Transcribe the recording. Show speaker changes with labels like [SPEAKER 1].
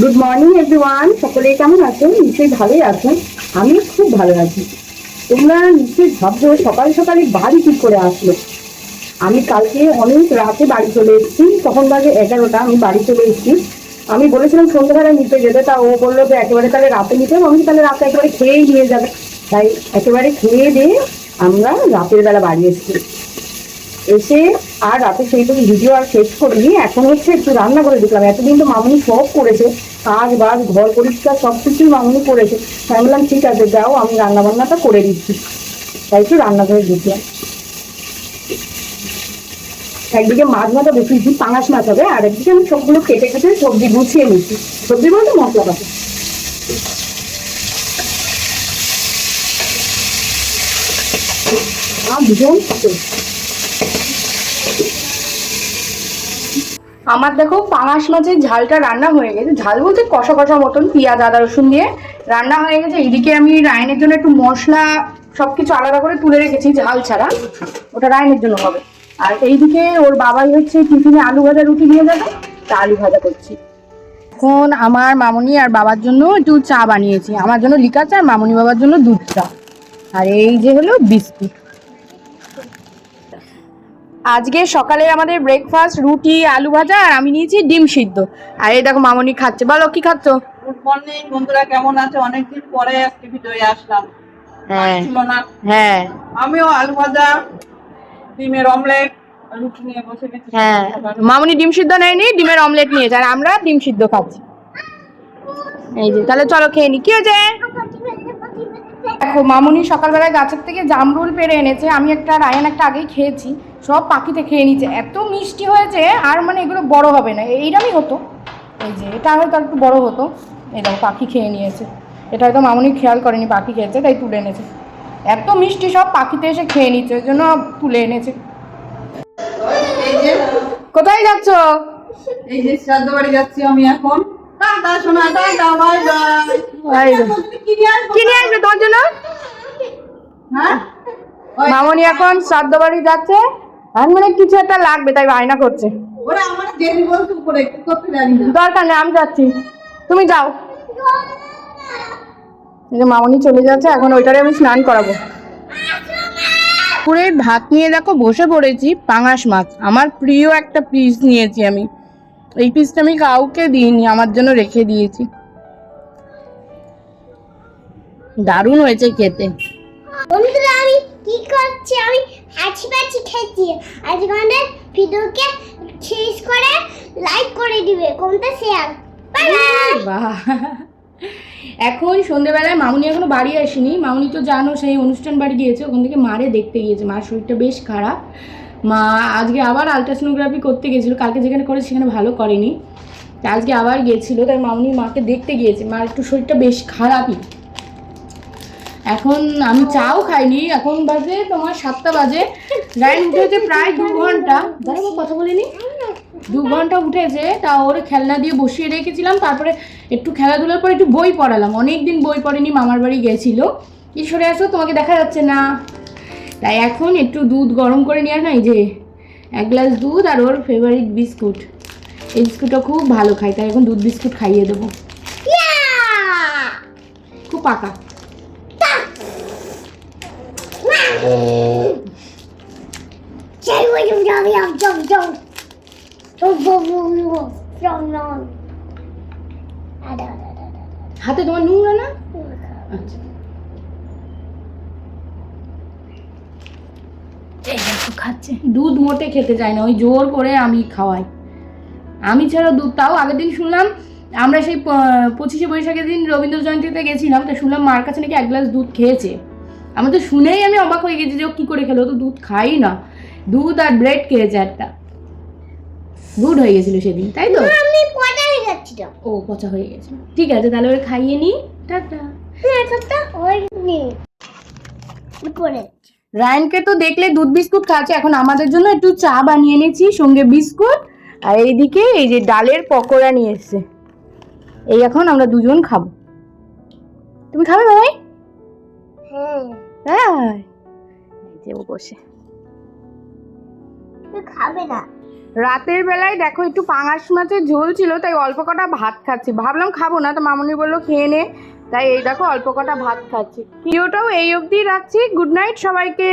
[SPEAKER 1] Good morning everyone সকলে কেমন আছেন? নিশ্চয়ই ভালোই আছেন। আমি খুব ভালো আছি। তোমরা নিশ্চয়ই ভাবছ, সকাল সকালে বাড়ি ঠিক করে আসলো? আমি কালকে অনেক রাতে বাড়ি চলে এসেছি। তখন বাজে এগারোটা, আমি বাড়ি চলে এসেছি। আমি বলেছিলাম সন্ধ্যাবেলায় নিতে যেতে, তা ও বলল যে একেবারে তাহলে রাতে নিতে আমি তাহলে রাতে একেবারে খেয়েই নিয়ে যাবে। তাই একেবারে খেয়ে দিয়ে আমরা রাতের বেলা বাড়ি এসেছি। এসে আর রাতে সেইটুকু ভিডিও আর শেষ করিনি। এখন হচ্ছে একটু রান্না করে দিলাম। এতদিন তো মামুনি সব করেছে। কাজ বাজ, ঘর পরিষ্কার, সব কিছুই মামুনি করেছে। তাই বললাম, ঠিক আছে, যাও, আমি রান্না বান্নাটা করে দিচ্ছি। তাই একটু রান্না করে দিচ্ছিলাম একদিকে মাছ ভাজা বসিয়েছি পাঙাশ মাছ হবে, আর একদিকে আমি সবগুলো কেটে কেটে সবজি গুছিয়ে নিচ্ছি। সবজি বলতে মশলা পাতা। আর ভীষণ। আমার দেখো পাঙাশ মাছের ঝালটা রান্না হয়ে গেছে। ঝাল বলতে কষা কষা মতন, পেঁয়াজ, আদা, রসুন দিয়ে রান্না হয়ে গেছে। এইদিকে আমি রায়নের জন্য একটু মশলা সবকিছু আলাদা করে তুলে রেখেছি, ঝাল ছাড়া। ওটা রায়নের জন্য হবে। আর এইদিকে ওর বাবাই হচ্ছে টিফিনে আলু ভাজা রুটি দিয়ে যাবে তা আলু ভাজা করছি। এখন আমার মামনি আর বাবার জন্য একটু চা বানিয়েছি। আমার জন্য লিকা চা আর মামনি বাবার জন্য দুধ চা। আর এই যে হলো বিস্কুট। আজকে সকালে আমাদের ব্রেকফাস্ট রুটি আলু ভাজা আর আমি নিয়েছি ডিম সিদ্ধ। আর এই দেখো মামনি খাচ্ছে। বলো কি খাচ্ছ?
[SPEAKER 2] গুড মর্নিং বন্ধুরা কেমন আছে? অনেকদিন পরে আজকে ভিডিওয়ে আসলাম।
[SPEAKER 1] হ্যাঁ। হ্যাঁ।
[SPEAKER 2] আমিও আলু ভাজা ডিমের অমলেট
[SPEAKER 1] হ্যাঁ। মামনি ডিম সিদ্ধ নেয়নি ডিমের অমলেট নিয়েছে আর আমরা ডিম সিদ্ধ খাচ্ছি। এই যে তাহলে চলো খেয়ে নি। কি হয়েছে? দেখো মামুনি সকালবেলায় গাছের থেকে জামরুল পেরে এনেছে। আমি একটা রায়ন একটা আগেই খেয়েছি। সব পাখিতে খেয়ে নিচ্ছে। এত মিষ্টি হয়েছে আর মানে এগুলো বড় হবে না। এইরকমই হতো। এই যে এটা হয়তো আর একটু বড় হতো। এই দেখো পাখি খেয়ে নিয়েছে। এটা হয়তো মামুনি খেয়াল করেনি পাখি খেয়েছে তাই তুলে এনেছে। এত মিষ্টি সব পাখিতে এসে খেয়ে নিচ্ছে ওই জন্য তুলে এনেছে। কোথায় যাচ্ছ?
[SPEAKER 2] এই যে শ্রাদ্ধ বাড়ি যাচ্ছি আমি এখন। আসব?
[SPEAKER 1] জন্য?
[SPEAKER 2] হ্যাঁ
[SPEAKER 1] মামনি এখন শ্রাদ্ধ বাড়ি যাচ্ছে। আর মানে কিছু একটা লাগবে তাই বায়না করছে।
[SPEAKER 2] ওরা আমার জেনি বলছে উপরে কি করতে জানি না।
[SPEAKER 1] দরকার নেই আমি যাচ্ছি। তুমি যাও। এই যে মামনি চলে যাচ্ছে এখন ওইটারে আমি স্নান করাবো। পুরে ভাত নিয়ে দেখো বসে পড়েছি পাঙাশ মাছ। আমার প্রিয় একটা পিস নিয়েছি আমি। এই পিসটা আমি কাউকে দিইনি আমার জন্য রেখে দিয়েছি। দারুণ হয়েছে খেতে
[SPEAKER 3] বন্ধুরা আমি কি করছি আমি হাঁচি পাচি খেয়েছি। আজকে আমাদের ভিডিওকে শেষ করে লাইক করে দিবে, কোনটা শেয়ার
[SPEAKER 1] বাহ। এখন সন্ধেবেলায় মামুনি এখনও বাড়ি আসেনি। মামুনি তো জানো, সেই অনুষ্ঠান বাড়ি গিয়েছে, ওখান থেকে মারে দেখতে গিয়েছে। মার শরীরটা বেশ খারাপ। মা আজকে আবার আলট্রাসোনোগ্রাফি করতে গিয়েছিল কালকে যেখানে করে সেখানে ভালো করেনি। আজকে আবার গিয়েছিল, তাই মামুনি মাকে দেখতে গিয়েছে। মার একটু শরীরটা বেশ খারাপই। এখন আমি চাও খাইনি এখন বাজে তোমার সাতটা বাজে। লাইন উঠেছে প্রায় দু ঘণ্টা। দাঁড়াবো কথা বলিনি। দু ঘণ্টা উঠেছে তা ওর খেলনা দিয়ে বসিয়ে রেখেছিলাম তারপরে একটু খেলাধুলার পরে একটু বই পড়ালাম। অনেক দিন বই পড়েনি মামার বাড়ি গেছিল। কি সরে আসো তোমাকে দেখা যাচ্ছে না। তাই এখন একটু দুধ গরম করে নিয়ে না এই যে এক গ্লাস দুধ আর ওর ফেভারিট বিস্কুট। এই বিস্কুটটা খুব ভালো খাই তাই এখন দুধ বিস্কুট খাইয়ে দেবো। খুব পাকা। হাতে তোমার নোংরা না? আচ্ছা। খাচ্ছে। দুধ মোটে খেতে চায় না, ওই জোর করে আমি খাওয়াই। আমি ছাড়া দুধ, তাও আগের দিন শুনলাম, আমরা সেই পঁচিশে বৈশাখের দিন রবীন্দ্র জয়ন্তীতে গেছিলাম, তো শুনলাম মার কাছে নাকি এক গ্লাস দুধ খেয়েছে। আমার তো শুনেই আমি অবাক হয়ে গেছি যে ও কী করে খেলো তো দুধ খাই না। দুধ আর ব্রেড খেয়েছে একটা। দুধ হয়ে গেছিল সেদিন তাই তো?
[SPEAKER 3] আমি পচা হয়ে
[SPEAKER 1] ও পচা হয়ে গেছে। ঠিক আছে তাহলে ওরে খাইয়ে টাটা।
[SPEAKER 3] নে উপরে
[SPEAKER 1] রায়নকে তো দেখলে দুধ বিস্কুট খাচ্ছে এখন আমাদের জন্য একটু চা বানিয়ে এনেছি সঙ্গে বিস্কুট। আর এইদিকে এই যে ডালের পকোড়া নিয়ে এসছে। এই এখন আমরা দুজন খাব। তুমি খাবে ভাই
[SPEAKER 3] হ্যাঁ
[SPEAKER 1] যে ও বসে।
[SPEAKER 3] খাবে না।
[SPEAKER 1] রাতের বেলায় দেখো একটু পাঙাশ মাছের ঝোল ছিল তাই অল্প কটা ভাত খাচ্ছি। ভাবলাম খাব না তো মামনি বলল খেয়ে নে। তাই এই দেখো অল্প কটা ভাত খাচ্ছি। ভিডিওটাও এই অবধি রাখছি। গুড নাইট সবাইকে।